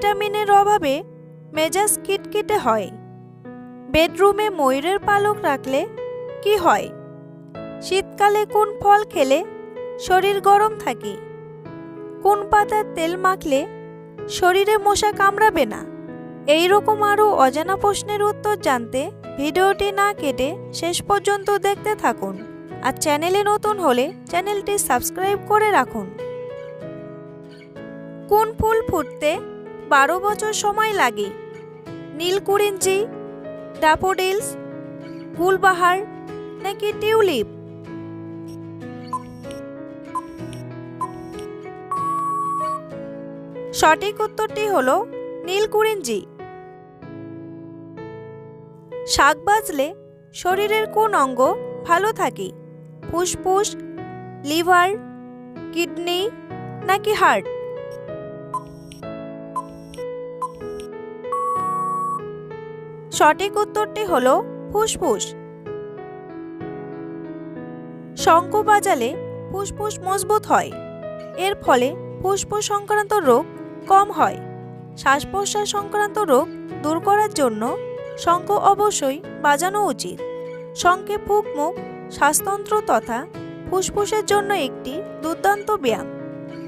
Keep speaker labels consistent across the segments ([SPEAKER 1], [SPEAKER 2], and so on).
[SPEAKER 1] ভিটামিনের অভাবে মেজাজ কিটকিটে হয়। বেডরুমে ময়ূরের পালক রাখলে কি হয়? শীতকালে কোন ফল খেলে শরীর গরম থাকে? কোন পাতার তেল মাখলে শরীরে মশা কামড়াবে না? এই রকম আরও অজানা প্রশ্নের উত্তর জানতে ভিডিওটি না কেটে শেষ পর্যন্ত দেখতে থাকুন আর চ্যানেলে নতুন হলে চ্যানেলটি সাবস্ক্রাইব করে রাখুন। কোন ফুল ফুটতে বারো বছর সময় লাগে। নীলকুরিঞ্জি ড্যাফোডিলস ফুলবাহার নাকি টিউলিপ? সঠিক উত্তরটি হল নীলকুরিঞ্জি শাক বাজলে শরীরের কোন অঙ্গ ভালো থাকে? ফুসফুস, লিভার, কিডনি নাকি হার্ট? সঠিক উত্তরটি হল ফুসফুস। শঙ্খ বাজালে ফুসফুস মজবুত হয়। এর ফলে ফুসফুস সংক্রান্ত রোগ কম হয়। শ্বাস প্রশ্বাস সংক্রান্ত রোগ দূর করার জন্য শঙ্খ অবশ্যই বাজানো উচিত। শঙ্খে ফুক মুখ, শ্বাসতন্ত্র তথা ফুসফুসের জন্য একটি দুর্দান্ত ব্যায়াম।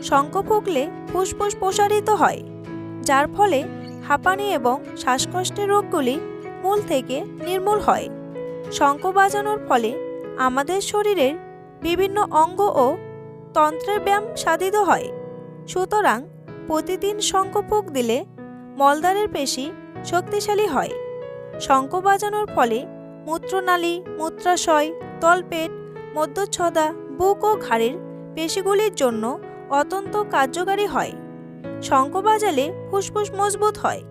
[SPEAKER 1] শঙ্খ ফুকলে ফুসফুস প্রসারিত হয়, যার ফলে হাঁপানি এবং শ্বাসকষ্টের রোগগুলি মূল থেকে নির্মূল হয়। শঙ্খ বাজানোর ফলে আমাদের শরীরের বিভিন্ন অঙ্গ ও তন্ত্রের ব্যায়াম সাধিত হয়। সুতরাং প্রতিদিন শঙ্খ ফুক দিলে মলদ্বারের পেশি শক্তিশালী হয়। শঙ্খ বাজানোর ফলে মূত্রনালী, মূত্রাশয়, তলপেট, মধ্যচ্ছদা, বুক ও ঘাড়ের পেশিগুলির জন্য অত্যন্ত কার্যকারী হয়। শঙ্খ বাজালে ফুসফুস মজবুত হয়।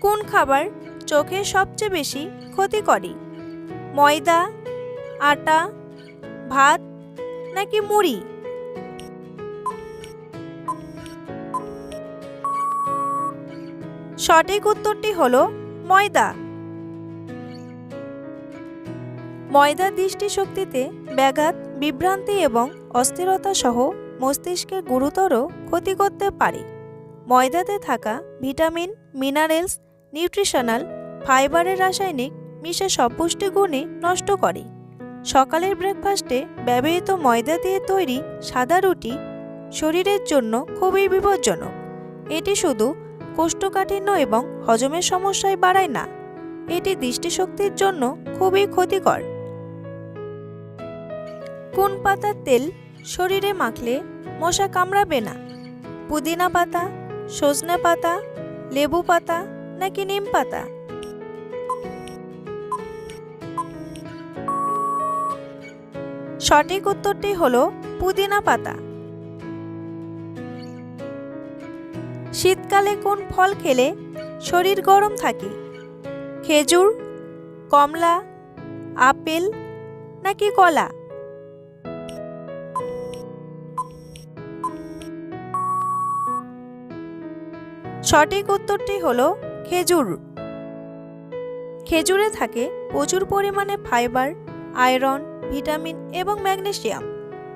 [SPEAKER 1] কোন খাবার চোখে সবচেয়ে বেশি ক্ষতি করে? ময়দা, আটা, ভাত নাকি মুড়ি? সঠিক উত্তরটি হলো ময়দা। ময়দা দৃষ্টিশক্তিতে ব্যাঘাত, বিভ্রান্তি এবং অস্থিরতা সহ মস্তিষ্কে গুরুতর ক্ষতি করতে পারে। ময়দাতে থাকা ভিটামিন, মিনারেলস নিউট্রিশনাল, ফাইবারের রাসায়নিক মিশে সব পুষ্টিগুণই নষ্ট করে। সকালের ব্রেকফাস্টে ব্যবহৃত ময়দা দিয়ে তৈরি সাদা রুটি শরীরের জন্য খুবই বিপজ্জনক। এটি শুধু কোষ্ঠকাঠিন্য এবং হজমের সমস্যায় বাড়ায় না, এটি দৃষ্টিশক্তির জন্য খুবই ক্ষতিকর। কোন পাতার তেল শরীরে মাখলে মশা কামড়াবে না? পুদিনা পাতা, সজনে পাতা, লেবু পাতা নাকি নিম পাতা? সঠিক উত্তরটি হলো পুদিনা পাতা। শীতকালে কোন ফল খেলে শরীর গরম থাকে? খেজুর, কমলা, আপেল নাকি কলা? সঠিক উত্তরটি হলো খেজুর। খেজুরে থাকে প্রচুর পরিমাণে ফাইবার, আয়রন, ভিটামিন এবং ম্যাগনেশিয়াম।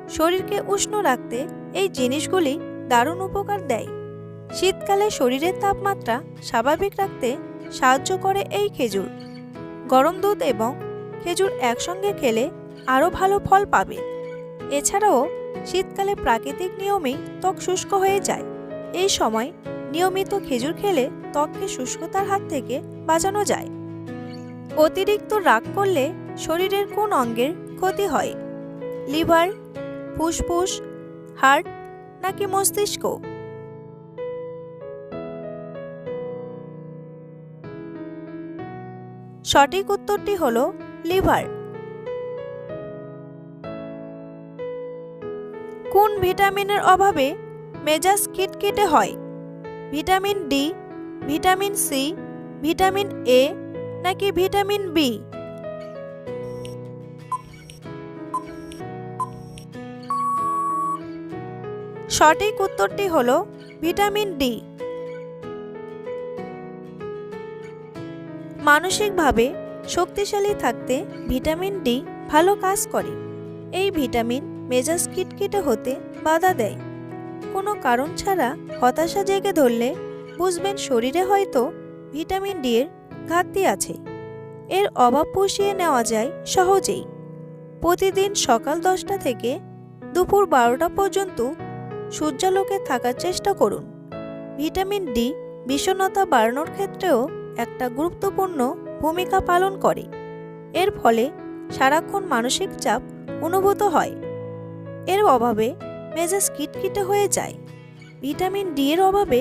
[SPEAKER 1] শরীরকে উষ্ণ রাখতে এই জিনিসগুলি দারুণ উপকার দেয়। শীতকালে শরীরের তাপমাত্রা স্বাভাবিক রাখতে সাহায্য করে এই খেজুর। গরম দুধ এবং খেজুর একসঙ্গে খেলে আরও ভালো ফল পাবে। এছাড়াও শীতকালে প্রাকৃতিক নিয়মেই ত্বক শুষ্ক হয়ে যায়। এই সময় নিয়মিত খেজুর খেলে ত্বককে শুষ্কতার হাত থেকে বাঁচানো যায়। অতিরিক্ত রাগ করলে শরীরের কোন অঙ্গের ক্ষতি হয়? লিভার, ফুসফুস, হার্ট নাকি মস্তিষ্ক? সঠিক উত্তরটি হল লিভার। কোন ভিটামিনের অভাবে মেজাজ খিটখিটে হয়? Vitamin D, vitamin C, vitamin A নাকি ভিটামিন বি? সঠিক উত্তরটি হল ভিটামিন ডি। মানসিকভাবে শক্তিশালী থাকতে ভিটামিন ডি ভালো কাজ করে। এই ভিটামিন মেজাজ কিটকিটে হতে বাধা দেয়। কোনো কারণ ছাড়া হতাশা জেগে ধরলে বুঝবেন শরীরে হয়তো ভিটামিন ডি এর ঘাটতি আছে। এর অভাব পুষিয়ে নেওয়া যায় সহজেই। প্রতিদিন সকাল দশটা থেকে দুপুর বারোটা পর্যন্ত সূর্যালোকে থাকার চেষ্টা করুন। ভিটামিন ডি বিষণ্ণতা বাড়ানোর ক্ষেত্রেও একটা গুরুত্বপূর্ণ ভূমিকা পালন করে। এর ফলে সারাক্ষণ মানসিক চাপ অনুভূত হয়। এর অভাবে মেজাজ কিটকিটে হয়ে যায়। ভিটামিন ডি এর অভাবে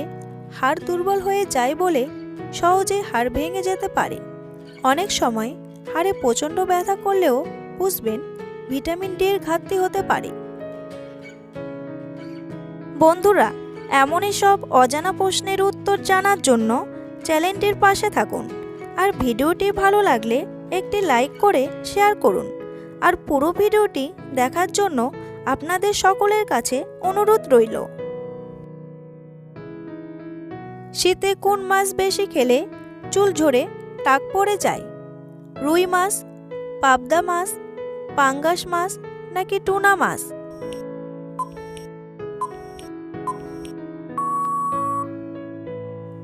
[SPEAKER 1] হাড় দুর্বল হয়ে যায় বলে সহজে হাড় ভেঙে যেতে পারে। অনেক সময় হাড়ে প্রচণ্ড ব্যথা করলেও বুঝবেন ভিটামিন ডি এর ঘাটতি হতে পারে। বন্ধুরা, এমনই সব অজানা প্রশ্নের উত্তর জানার জন্য চ্যানেলটির পাশে থাকুন। আর ভিডিওটি ভালো লাগলে একটি লাইক করে শেয়ার করুন। আর পুরো ভিডিওটি দেখার জন্য আপনাদের সকলের কাছে অনুরোধ রইল। শীতে কোন মাছ বেশি খেলে চুল ঝরে টাক পড়ে যায়? রুই মাছ, পাবদা মাছ, পাঙ্গাস মাছ নাকি টুনা মাছ?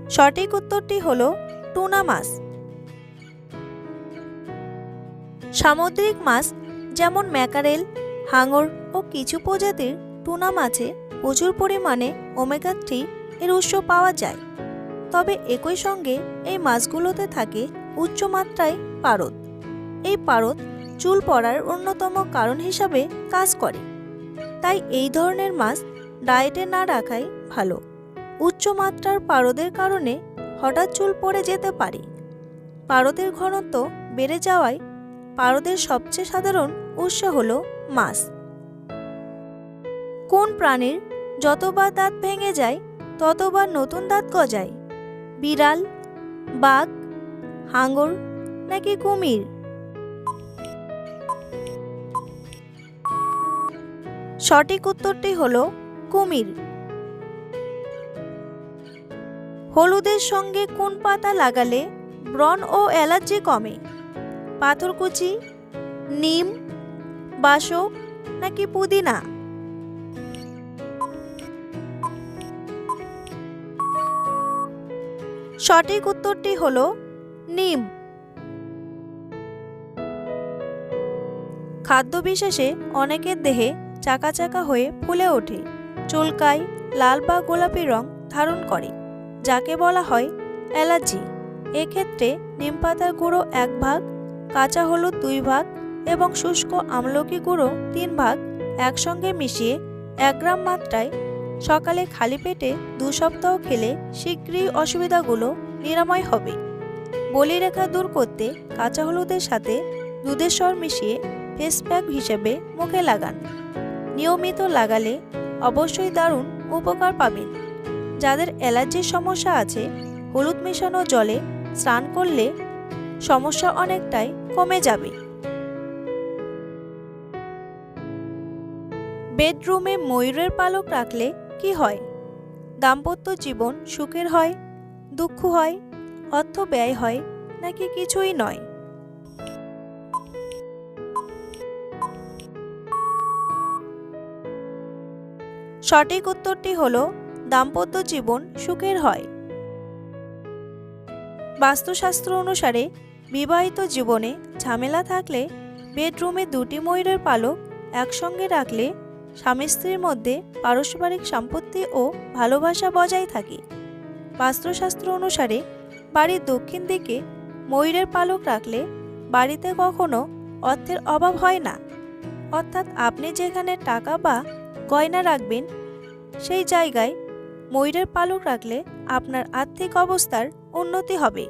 [SPEAKER 1] সঠিক উত্তরটি হল টুনা মাছ। সামুদ্রিক মাছ যেমন ম্যাকারেল হাঙর ও কিছু প্রজাতির টুনা মাছে প্রচুর পরিমাণে ওমেগা থ্রি এর উৎস পাওয়া যায়। তবে একই সঙ্গে এই মাছগুলোতে থাকে উচ্চমাত্রায় পারদ। এই পারদ চুল পড়ার অন্যতম কারণ হিসাবে কাজ করে। তাই এই ধরনের মাছ ডায়েটে না রাখাই ভালো। উচ্চমাত্রার পারদের কারণে হঠাৎ চুল পড়ে যেতে পারে। পারদের ঘনত্ব বেড়ে যাওয়ায় পারদের সবচেয়ে সাধারণ উৎস হল মাছ। কোন প্রাণীর যতবার দাঁত ভেঙে যায়, ততবার নতুন দাঁত গজায়? বিড়াল, বাঘ হাঙ্গর নাকি কুমির? সঠিক উত্তরটি হল কুমির। হলুদের সঙ্গে কোন পাতা লাগালে ব্রণ ও অ্যালার্জি কমে? পাথরকুচি, নিম বাসক নাকি পুদিনা? সঠিক উত্তরটি হল নিম। খাদ্য বিশেষে অনেকের দেহে চাকা চাকা হয়ে ফুলে ওঠে, চুলকায়, লাল বা গোলাপি রং ধারণ করে, যাকে বলা হয় অ্যালার্জি। এক্ষেত্রে নিম পাতার গুঁড়ো এক ভাগ, কাঁচা হলুদ দুই ভাগ এবং শুষ্ক আমলকি গুঁড়ো তিন ভাগ একসঙ্গে মিশিয়ে এক গ্রাম মাত্রায় সকালে খালি পেটে দু সপ্তাহ খেলে শীঘ্রই অসুবিধাগুলো নিরাময় হবে। বলিরেখা দূর করতে কাঁচা হলুদের সাথে দুধের স্বর মিশিয়ে ফেস প্যাক হিসেবে মুখে লাগান। নিয়মিত লাগালে অবশ্যই দারুণ উপকার পাবেন। যাদের অ্যালার্জির সমস্যা আছে, হলুদ মেশানো জলে স্নান করলে সমস্যা অনেকটাই কমে যাবে। বেডরুমে ময়ূরের পালক রাখলে কি হয়? দাম্পত্য জীবন সুখের হয়, দুঃখ হয়, অর্থ ব্যয় হয়, নাকি কিছুই নয়? সঠিক উত্তরটি হল, দাম্পত্য জীবন সুখের হয়। বাস্তুশাস্ত্র অনুসারে, বিবাহিত জীবনে ঝামেলা থাকলে বেডরুমে দুটি ময়ূরের পালক একসঙ্গে রাখলে স্বামী স্ত্রীর মধ্যে পারস্পরিক সম্পত্তি ও ভালোবাসা বজায় থাকে। বাস্তুশাস্ত্র অনুসারে বাড়ির দক্ষিণ দিকে ময়ূরের পালক রাখলে বাড়িতে কখনো অর্থের অভাব হয় না। অর্থাৎ আপনি যেখানে টাকা বা গয়না রাখবেন, সেই জায়গায় ময়ূরের পালক রাখলে আপনার আর্থিক অবস্থার উন্নতি হবে।